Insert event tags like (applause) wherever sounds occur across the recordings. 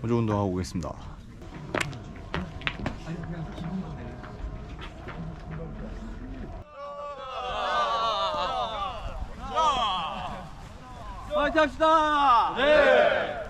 보조 운동하고 오겠습니다. 파이팅 합시다! 네!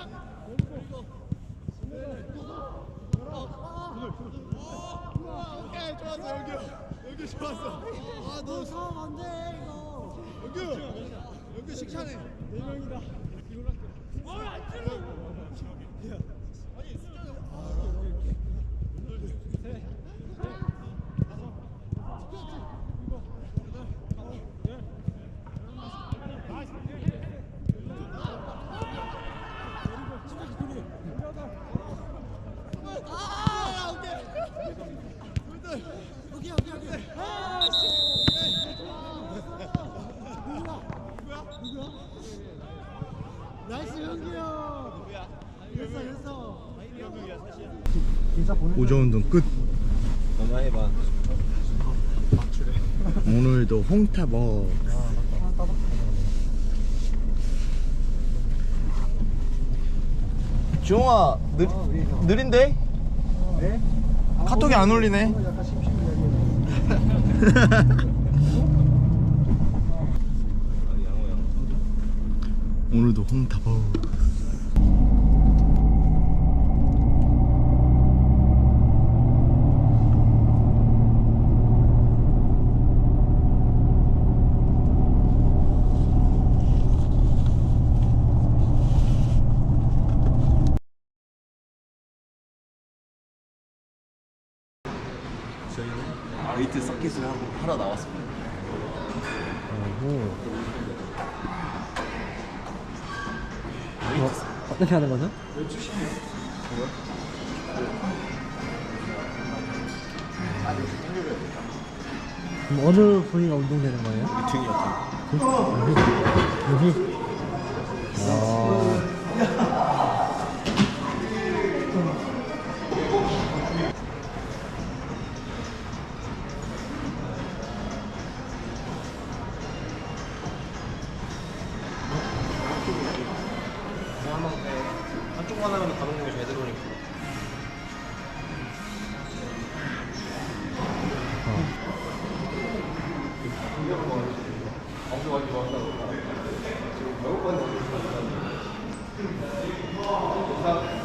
오케이 좋았어 네. 아. 보조 운동 끝. 너만 해봐. 오늘도 홍타버. 지용아 느, 느린데? 네? 카톡이 안 올리네. 심심해. (laughs) 오늘도 홍타버. 저희는 웨이트 서킷을 하고 하러 나왔습니다. 어떻게 하는 거죠? 그럼 어느 부위가 운동되는 거예요? 등이요 여기. 아. 한쪽만 하면 가동력이 제대로 오니까. 고!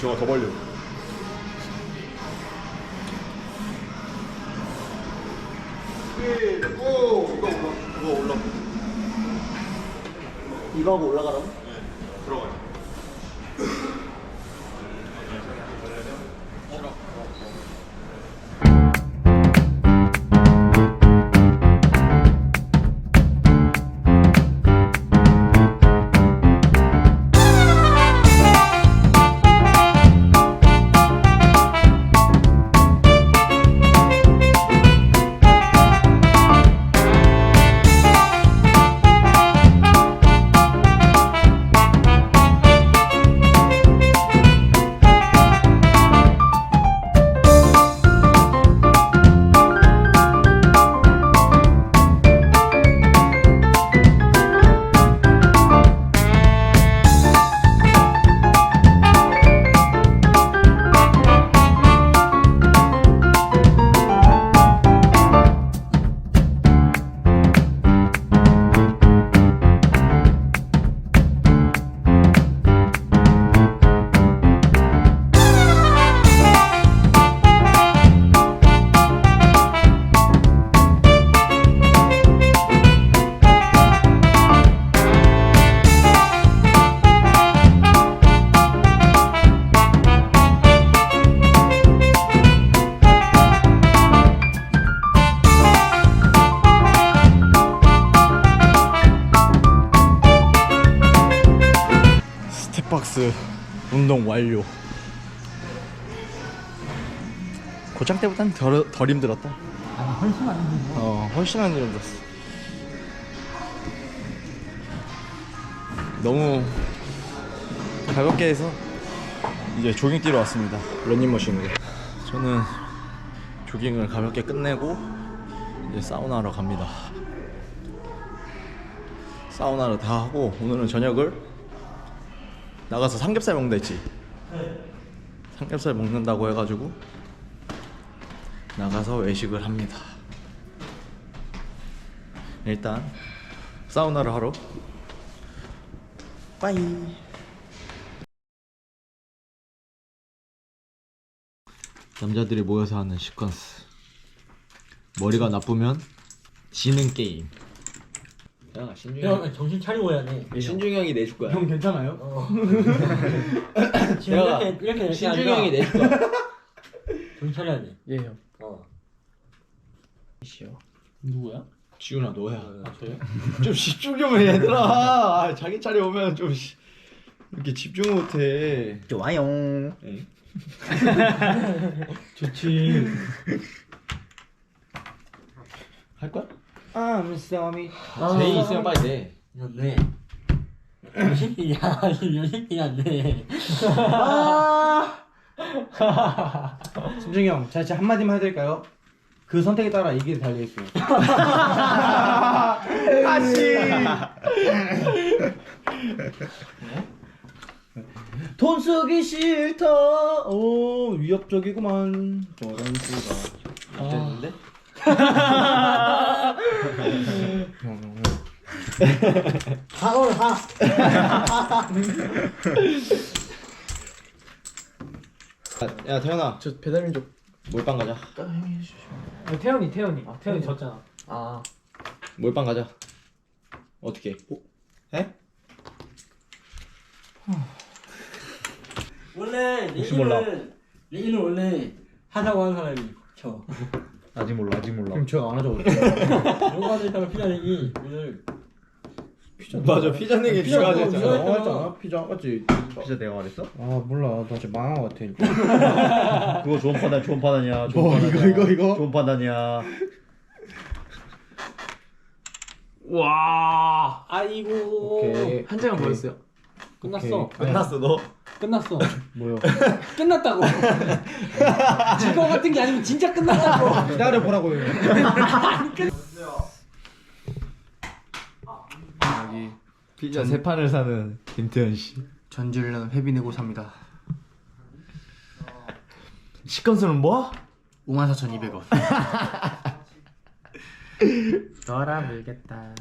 지영아 더 벌려. 오 이거 올라 이거 올라 이거 하고 올라가라고? 들어가요 스텝박스 운동 완료. 고창 때보단 덜, 덜 힘들었다. 아니 훨씬 안 힘들어. 어 훨씬 안 힘들었어. 너무 가볍게 해서 이제 조깅 뛰러 왔습니다. 런닝머신으로. 저는 조깅을 가볍게 끝내고 이제 사우나로 갑니다. 사우나를 다 하고 오늘은 저녁을 나가서 삼겹살 먹는다 했지. 삼겹살 먹는다고 해가지고 나가서 외식을 합니다. 일단 사우나를 하러. 빠이. 남자들이 모여서 하는 시퀀스. 머리가 나쁘면 지는 게임 야 신중이 형 정신 차리고 해야 돼. 신중이 형이 내줄 거야 형 괜찮아요? 어. (laughs) 지금 내가 이렇게 이렇게 이렇게 신중이 하니까 형이 내줄 거야 (laughs) 정신 차려야 돼. 예 형. 어. 시요 누구야? 지훈아 너야 아 저요? (laughs) 좀 집중 좀 해 얘들아 아, 자기 차례 오면 좀 씨, 이렇게 집중 못해 좋아요 좋지. 할 거야? I'm sorry 아. 제이 있으면 빨리 내 네. 연식이야. 연식이 안 돼. 심중이 형, 제가 진짜 한마디만 해드릴까요? 그 선택에 따라 이 길이 달려있어요. 아씨 돈 쓰기 싫다. 오, 위협적이구만. 저런 수가. 됐는데? 하올 하. 야 태현아 저 배달민 좀. 몰빵 가자 아, 태연이 태연이. 태연이 졌잖아. 아. 몰빵 가자 어떻게 해? 원래 혹시 몰라. 내일은 원래 하자고 한 사람이 저. (laughs) 아직 몰라 아직 몰라 그럼 제가 안 하죠. 요가 되다가 피자내기 오늘 맞아 피자 내기 피자 먹어, 하자 네가 했잖아 했잖아. 피자 맞지? 피자 내가 말했어? 아 몰라. 나 진짜 망한 것 같아. (laughs) 그거 좋은 판단 좋은 판단이야 좋은 뭐, 판단이야 이거, 이거, 이거? 좋은 판단이야 와 아이고 오케이. 한 장은 뭐였어요? 끝났어 끝났어 너 끝났어 (laughs) 뭐요? (laughs) 끝났다고 (laughs) 질거 같은 게 아니면 진짜 끝났다고 기다려 보라고요. 피자 세 판을 사는 김태현 씨 전주는 회비 내고 삽니다. 시컨스는 뭐? 54,200원. 너라 물겠다.